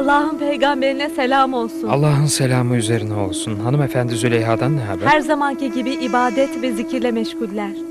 Allah'ın peygamberine selam olsun. Allah'ın selamı üzerine olsun. Hanımefendi Züleyha'dan ne haber? Her zamanki gibi ibadet ve zikirle meşguller.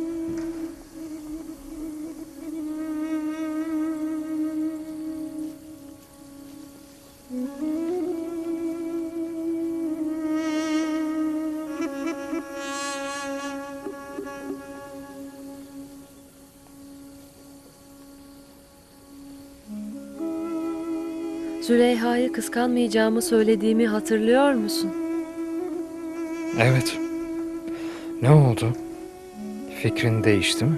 Züleyha'yı kıskanmayacağımı söylediğimi hatırlıyor musun? Evet. Ne oldu? Fikrin değişti mi?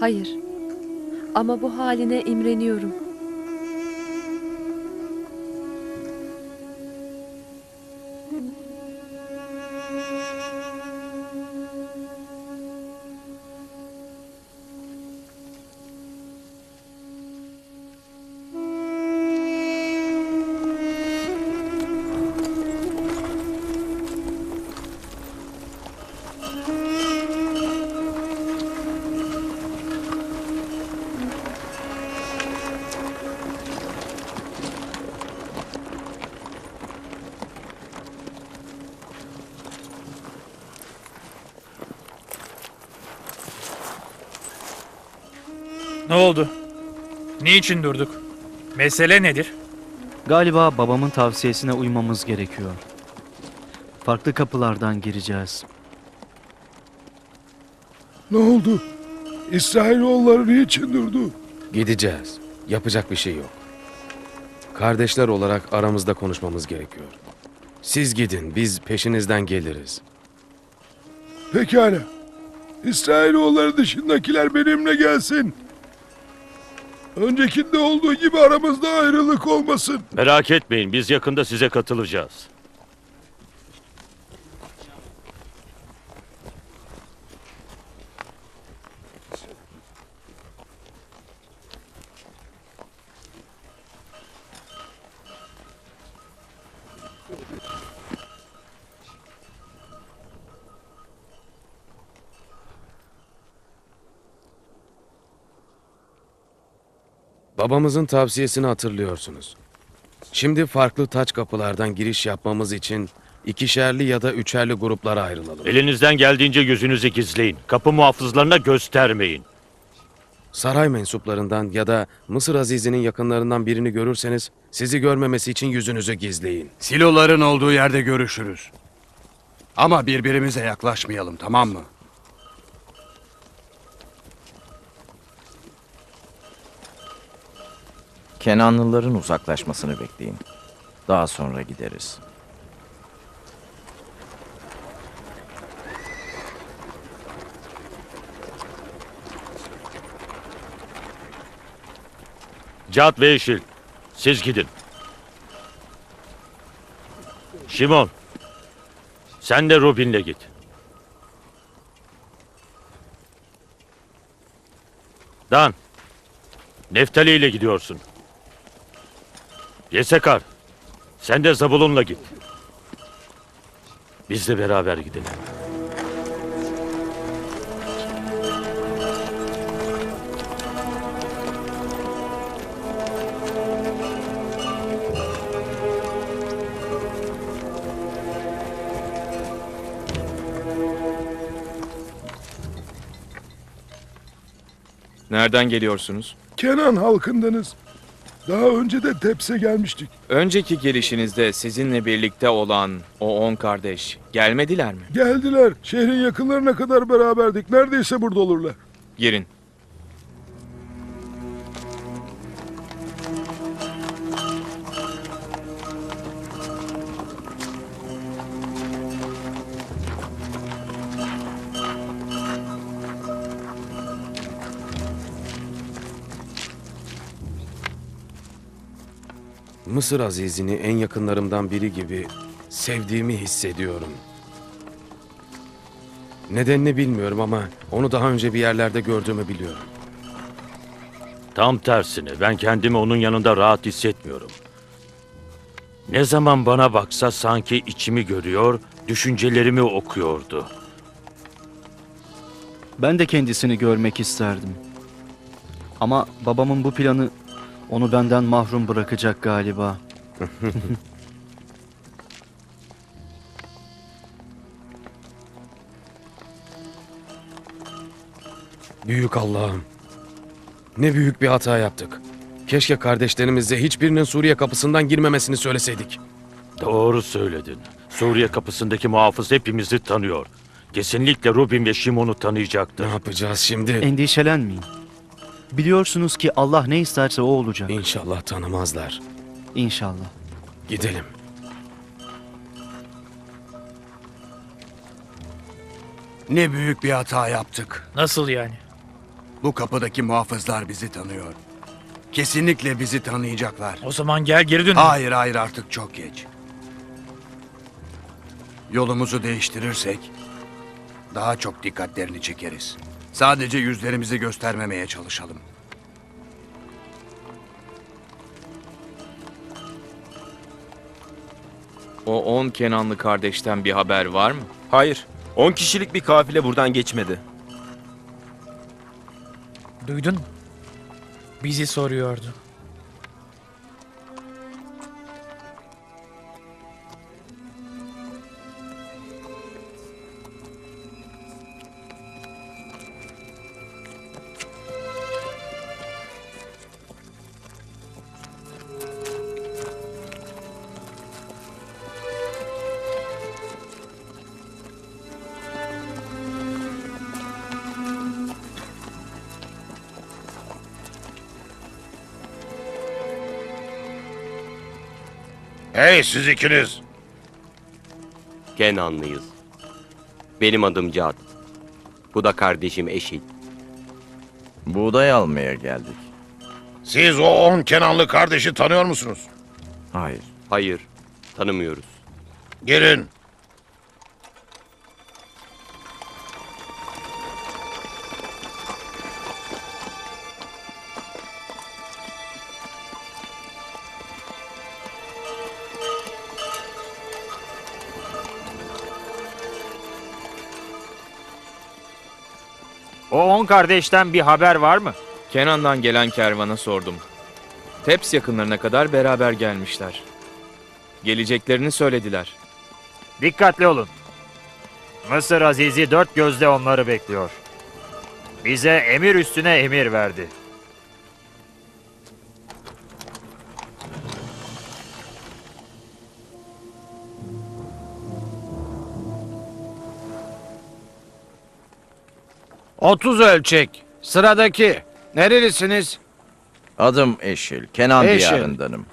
Hayır. Ama bu haline imreniyorum. Ne oldu? Niçin durduk? Mesele nedir? Galiba babamın tavsiyesine uymamız gerekiyor. Farklı kapılardan gireceğiz. Ne oldu? İsrailoğulları niçin durdu? Gideceğiz. Yapacak bir şey yok. Kardeşler olarak aramızda konuşmamız gerekiyor. Siz gidin, biz peşinizden geliriz. Pekala. İsrailoğulları dışındakiler benimle gelsin. Öncekinde olduğu gibi aramızda ayrılık olmasın. Merak etmeyin biz yakında size katılacağız. Babamızın tavsiyesini hatırlıyorsunuz. Şimdi farklı taç kapılardan giriş yapmamız için ikişerli ya da üçerli gruplara ayrılalım. Elinizden geldiğince yüzünüzü gizleyin. Kapı muhafızlarına göstermeyin. Saray mensuplarından ya da Mısır Azizi'nin yakınlarından birini görürseniz sizi görmemesi için yüzünüzü gizleyin. Siloların olduğu yerde görüşürüz. Ama birbirimize yaklaşmayalım tamam mı? Kenanlıların uzaklaşmasını bekleyin. Daha sonra gideriz. Cad ve Yeşil, siz gidin. Şimon, sen de Robin'le git. Dan, Neftali ile gidiyorsun. Yesekar, sen de Zabulon'la git. Biz de beraber gidelim. Nereden geliyorsunuz? Kenan halkındanız. Daha önce de Teps'e gelmiştik. Önceki gelişinizde sizinle birlikte olan o on kardeş gelmediler mi? Geldiler. Şehrin yakınlarına kadar beraberdik. Neredeyse burada olurlar. Girin. Mısır Azizi'ni en yakınlarımdan biri gibi sevdiğimi hissediyorum. Nedenini bilmiyorum ama onu daha önce bir yerlerde gördüğümü biliyorum. Tam tersine ben kendimi onun yanında rahat hissetmiyorum. Ne zaman bana baksa sanki içimi görüyor, düşüncelerimi okuyordu. Ben de kendisini görmek isterdim. Ama babamın bu planı Onu benden mahrum bırakacak galiba. Büyük Allah'ım. Ne büyük bir hata yaptık. Keşke kardeşlerimize hiçbirinin Suriye kapısından girmemesini söyleseydik. Doğru söyledin. Suriye kapısındaki muhafız hepimizi tanıyor. Kesinlikle Rubin ve Şimon'u tanıyacaktır. Ne yapacağız şimdi? Endişelenmeyin. Biliyorsunuz ki Allah ne isterse o olacak. İnşallah tanımazlar. İnşallah. Gidelim. Ne büyük bir hata yaptık. Nasıl yani? Bu kapıdaki muhafızlar bizi tanıyor. Kesinlikle bizi tanıyacaklar. O zaman gel geri dön. Hayır hayır artık çok geç. Yolumuzu değiştirirsek daha çok dikkatlerini çekeriz. Sadece yüzlerimizi göstermemeye çalışalım. O on Kenanlı kardeşten bir haber var mı? Hayır. 10 kişilik bir kafile buradan geçmedi. Duydun mu? Bizi soruyordu. Hey siz ikiniz. Kenanlıyız. Benim adım Cad. Bu da kardeşim Eşil. Buğday almaya geldik. Siz o on Kenanlı kardeşi tanıyor musunuz? Hayır. Hayır, tanımıyoruz. Girin. On kardeşten bir haber var mı? Kenan'dan gelen kervana sordum. Teps yakınlarına kadar beraber gelmişler. Geleceklerini söylediler. Dikkatli olun. Mısır Azizi dört gözle onları bekliyor. Bize emir üstüne emir verdi. Otuz ölçek. Sıradaki. Nerelisiniz? Adım Eşil. Kenan Eşil. diyarındanım.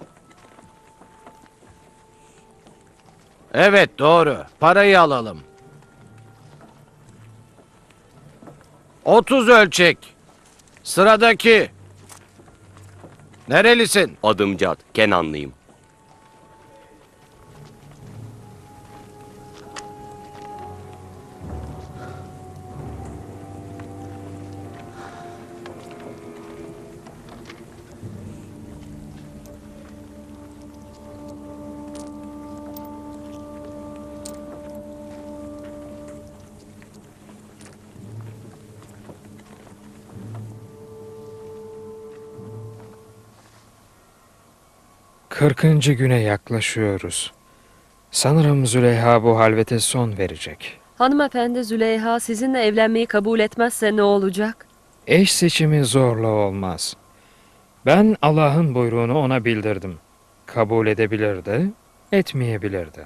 Evet doğru. Parayı alalım. 30 ölçek. Sıradaki. Nerelisin? Adım Cad, Kenanlıyım. Kırkıncı güne yaklaşıyoruz. Sanırım Züleyha bu halvete son verecek. Hanımefendi Züleyha sizinle evlenmeyi kabul etmezse ne olacak? Eş seçimi zorla olmaz. Ben Allah'ın buyruğunu ona bildirdim. Kabul edebilir de, etmeyebilir de.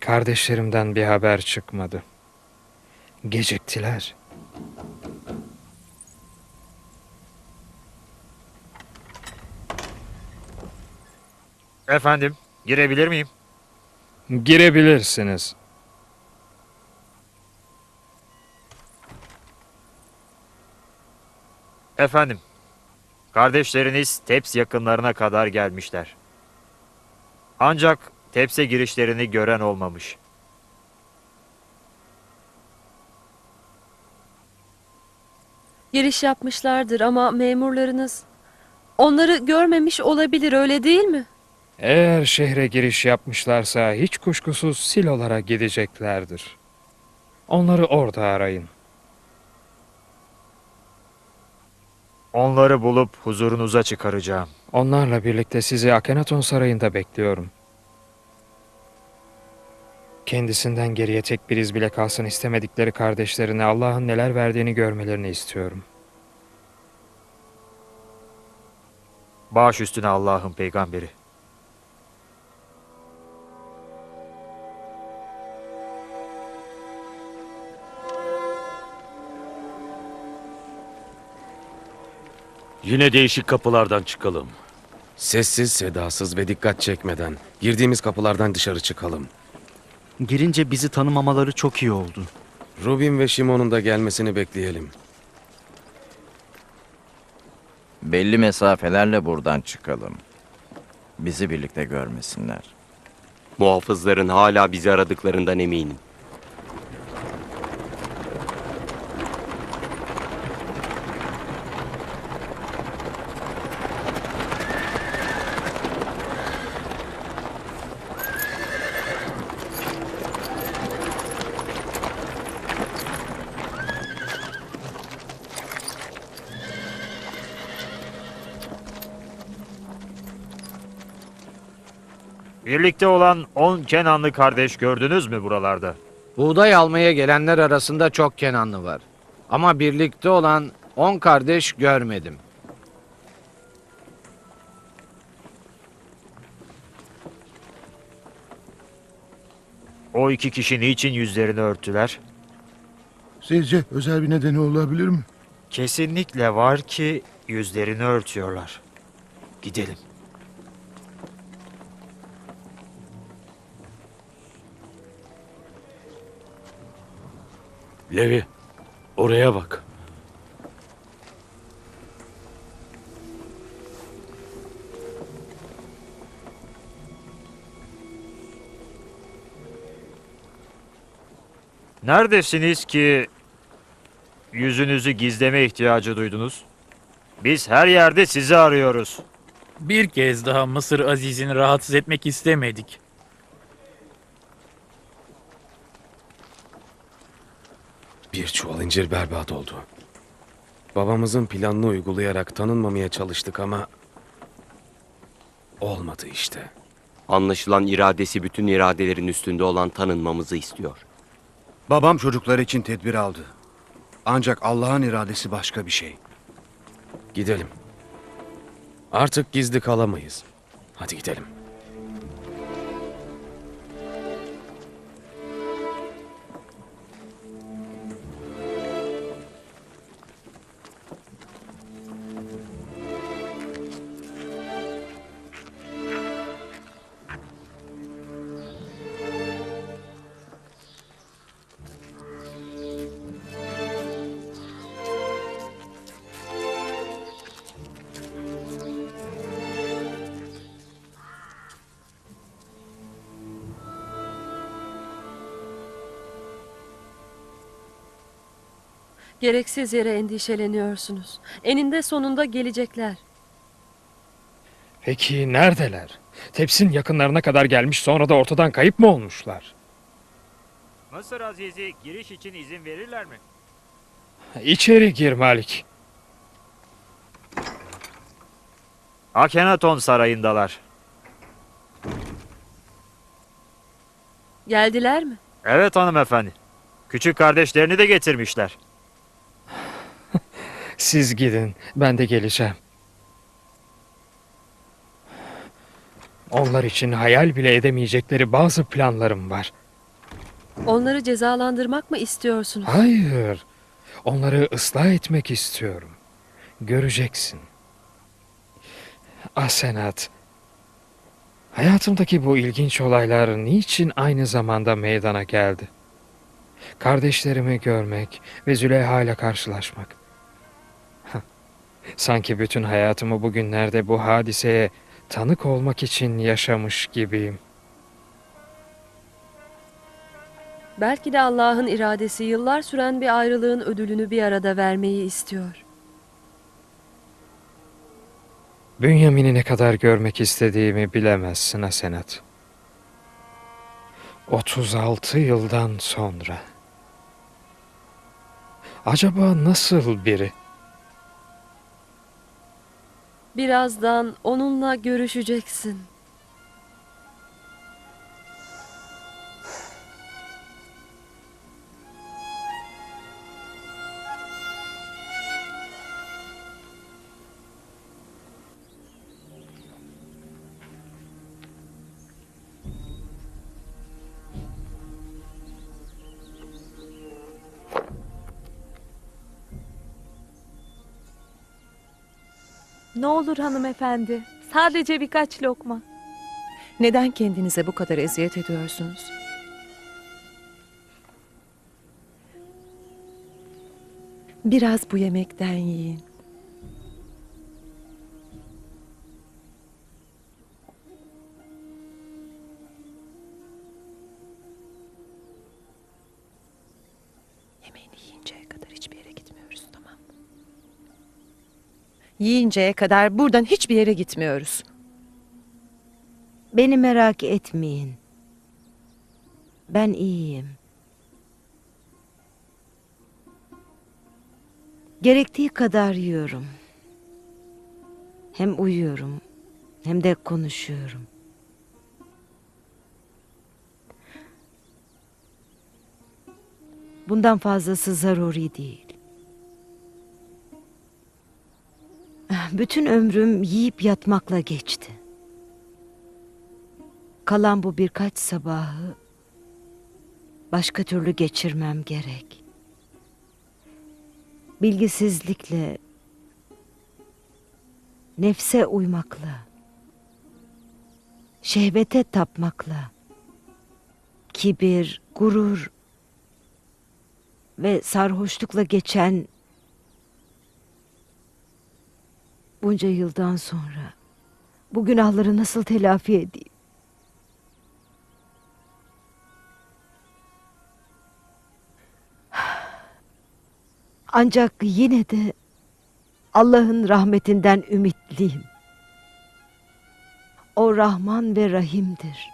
Kardeşlerimden bir haber çıkmadı. Geciktiler. Efendim, girebilir miyim? Girebilirsiniz. Efendim, kardeşleriniz Teps yakınlarına kadar gelmişler. Ancak Teps'e girişlerini gören olmamış. Giriş yapmışlardır ama memurlarınız onları görmemiş olabilir öyle değil mi? Eğer şehre giriş yapmışlarsa hiç kuşkusuz Silolara gideceklerdir. Onları orada arayın. Onları bulup huzurunuza çıkaracağım. Onlarla birlikte sizi Akhenaton Sarayı'nda bekliyorum. Kendisinden geriye tek bir iz bile kalsın istemedikleri kardeşlerine Allah'ın neler verdiğini görmelerini istiyorum. Baş üstüne Allah'ın peygamberi. Yine değişik kapılardan çıkalım. Sessiz, sedasız ve dikkat çekmeden girdiğimiz kapılardan dışarı çıkalım. Girince bizi tanımamaları çok iyi oldu. Rubin ve Şimon'un da gelmesini bekleyelim. Belli mesafelerle buradan çıkalım. Bizi birlikte görmesinler. Muhafızların hala bizi aradıklarından eminim. Birlikte olan 10 Kenanlı kardeş gördünüz mü buralarda? Buğday almaya gelenler arasında çok Kenanlı var. Ama birlikte olan on kardeş görmedim. O iki kişi niçin yüzlerini örttüler? Sizce özel bir nedeni olabilir mi? Kesinlikle var ki yüzlerini örtüyorlar. Gidelim. Levi, oraya bak. Neredesiniz ki yüzünüzü gizleme ihtiyacı duydunuz? Biz her yerde sizi arıyoruz. Bir kez daha Mısır Aziz'ini rahatsız etmek istemedik. Bir çuval incir berbat oldu. Babamızın planını uygulayarak tanınmamaya çalıştık ama... Olmadı işte. Anlaşılan iradesi bütün iradelerin üstünde olan tanınmamızı istiyor. Babam çocuklar için tedbir aldı. Ancak Allah'ın iradesi başka bir şey. Gidelim. Artık gizli kalamayız. Hadi gidelim. Gereksiz yere endişeleniyorsunuz. Eninde sonunda gelecekler. Peki neredeler? Tepsin yakınlarına kadar gelmiş sonra da ortadan kayıp mı olmuşlar? Mısır Aziz'i giriş için izin verirler mi? İçeri gir Malik. Akhenaton sarayındalar. Geldiler mi? Evet hanımefendi. Küçük kardeşlerini de getirmişler. Siz gidin, ben de geleceğim. Onlar için hayal bile edemeyecekleri bazı planlarım var. Onları cezalandırmak mı istiyorsunuz? Hayır, onları ıslah etmek istiyorum. Göreceksin. Asenat, hayatımdaki bu ilginç olaylar niçin aynı zamanda meydana geldi? Kardeşlerimi görmek ve Züleyha ile karşılaşmak. Sanki bütün hayatımı bugünlerde bu hadiseye tanık olmak için yaşamış gibiyim. Belki de Allah'ın iradesi yıllar süren bir ayrılığın ödülünü bir arada vermeyi istiyor. Bünyamin'i ne kadar görmek istediğimi bilemezsin Asenat. 36 yıldan sonra. Acaba nasıl biri? Birazdan onunla görüşeceksin. Ne olur hanımefendi. Sadece birkaç lokma. Neden kendinize bu kadar eziyet ediyorsunuz? Biraz bu yemekten yiyin. Yiyinceye kadar buradan hiçbir yere gitmiyoruz. Beni merak etmeyin. Ben iyiyim. Gerektiği kadar yiyorum. Hem uyuyorum hem de konuşuyorum. Bundan fazlası zaruri değil. Bütün ömrüm yiyip yatmakla geçti. Kalan bu birkaç sabahı başka türlü geçirmem gerek. Bilgisizlikle, nefse uymakla, şehvete tapmakla, kibir, gurur ve sarhoşlukla geçen bunca yıldan sonra bu günahları nasıl telafi edeyim? Ancak yine de Allah'ın rahmetinden ümitliyim. O Rahman ve Rahim'dir.